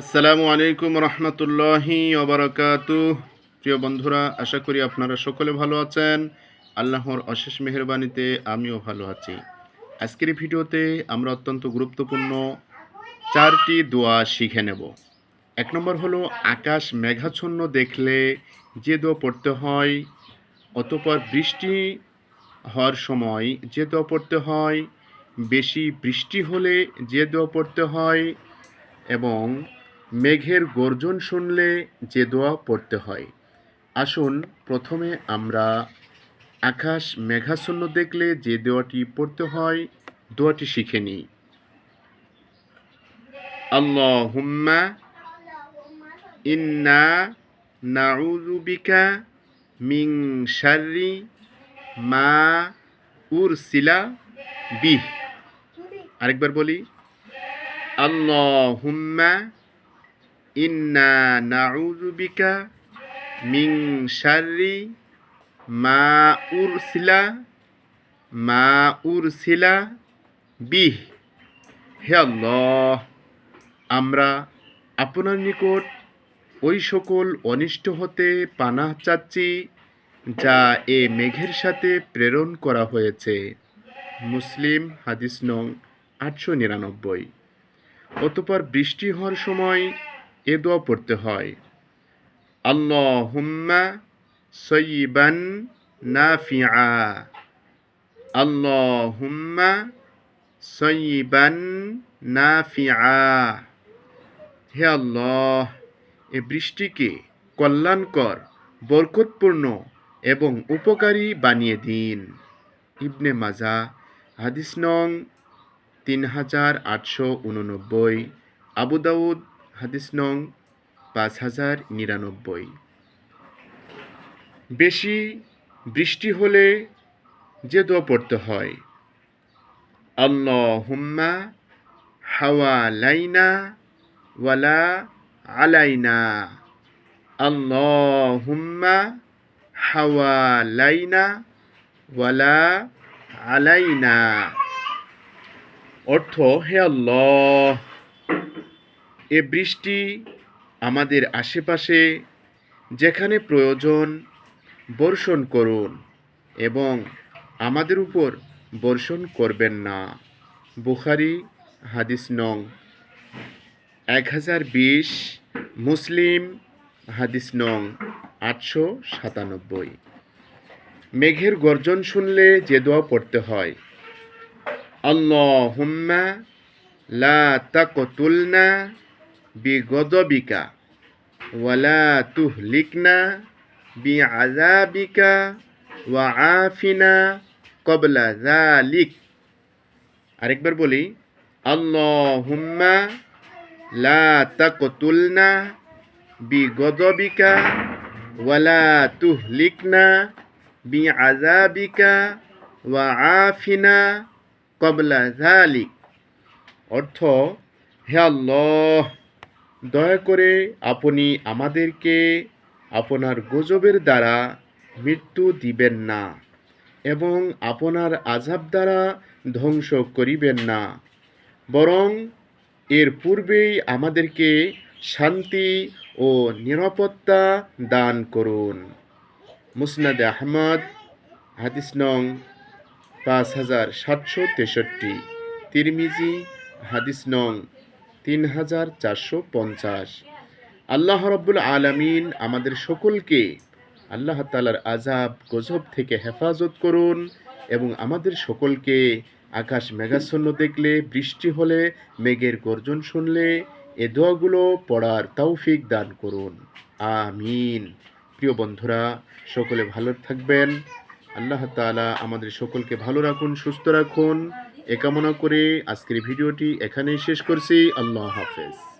আসসালামু আলাইকুম রহমতুল্লাহি ওবরাকাতু। প্রিয় বন্ধুরা, আশা করি আপনারা সকলে ভালো আছেন। আল্লাহর অশেষ মেহরবানিতে আমিও ভালো আছি। আজকের ভিডিওতে আমরা অত্যন্ত গুরুত্বপূর্ণ চারটি দোয়া শিখে নেব। এক নম্বর হলো, আকাশ মেঘাচ্ছন্ন দেখলে যে দোয়া পড়তে হয়, অতপর বৃষ্টি হওয়ার সময় যে দোয়া পড়তে হয়, বেশি বৃষ্টি হলে যে দোয়া পড়তে হয় এবং মেঘের গর্জন শুনলে যে দোয়া পড়তে হয়। আসুন, প্রথমে আমরা আকাশ মেঘাচ্ছন্ন দেখলে যে দোয়াটি পড়তে হয়, দোয়াটি শিখে নিই। আল্লাহুম্মা ইন্না নাউযু বিকা মিন শাররি মা উরসিলা বিহ। আরেকবার বলি, আল্লাহুম্মা ইন্না নাউযু বিকা মিন শাররি মা উরসিলা মা উরসিলা বিহ হে আল্লাহ, আমরা আপনার নিকট ওই সকল অনিষ্ট হতে পানাহ চাচ্ছি, যা এ মেঘের সাথে প্রেরণ করা হয়েছে। মুসলিম, হাদিস নং আটশো নিরানব্বই। অতপর বৃষ্টি হওয়ার সময় এ দোয়া পড়তে হয়। আল্লাহ হুম্মা সইবান নাফিআ। আল্লাহ হুম্মা সইবান নাফিআ। হে আল্লাহ, এ বৃষ্টিকে কল্যাণকর, বরকতপূর্ণ এবং উপকারী বানিয়ে দিন। ইবনে মাজা, হাদিস নং তিন হাজার আটশো উননব্বই, আবু দাউদ হাদিস নং পাঁচ হাজার নিরানব্বই। বেশি বৃষ্টি হলে যে দোয়া পড়তে হয় আল্লাহ হুম্মা হাওয়া লাইনা ওয়ালা আলাইনা। আল্লাহ হুম্মা হাওয়া লাইনা ওয়ালা আলাইনা। অর্থ, হে আল্লাহ এ বৃষ্টি আমাদের আশেপাশে, যেখানে প্রয়োজন বর্ষণ করুন এবং আমাদের উপর বর্ষণ করবেন না। বুখারি, হাদিস নং এক হাজার বিশ, মুসলিম, হাদিস নং আটশো সাতানব্বই। মেঘের গর্জন শুনলে যে দোয়া পড়তে হয়। আল্লাহুম্মা লা তাকতুলনা বিগদবিকা। ওয়ালা তুহলিকনা বিআযাবিকা ওয়া আফিনা কবলা যালিক। আরেকবার বলি, আল্লাহুম্মা লা তাকতুলনা বিগদবিকা ওয়ালা তুহলিকনা বিআযাবিকা ওয়া আফিনা কবলা জালিক অর্থ, হে আল্লাহ দয়া করে আপনি আমাদেরকে আপনার গজবের দ্বারা মৃত্যু দিবেন না এবং আপনার আজাব দ্বারা ধ্বংস করিবেন না। বরং এর পূর্বেই আমাদেরকে শান্তি ও নিরাপত্তা দান করুন। মুসনাদ আহমদ, হাদিস নং পাঁচ হাজার সাতশো তেষট্টি। তিরমিজি, হাদিস নং তিন হাজার চারশো পঞ্চাশ। আল্লাহ রব্বুল আলমিন আমাদের সকলকে আল্লাহ তালার আজাব গজব থেকে হেফাজত করুন এবং আমাদের সকলকে আকাশ মেঘাচ্ছন্ন দেখলে, বৃষ্টি হলে, মেঘের গর্জন শুনলে এ দোয়াগুলো পড়ার তৌফিক দান করুন। আমিন। প্রিয় বন্ধুরা, সকলে ভালো থাকবেন। আল্লাহ তালা আমাদের সকলকে ভালো রাখুন, সুস্থ রাখুন। এ কামনা করে আজকের ভিডিওটি এখানেই শেষ করছি। আল্লাহ হাফেজ।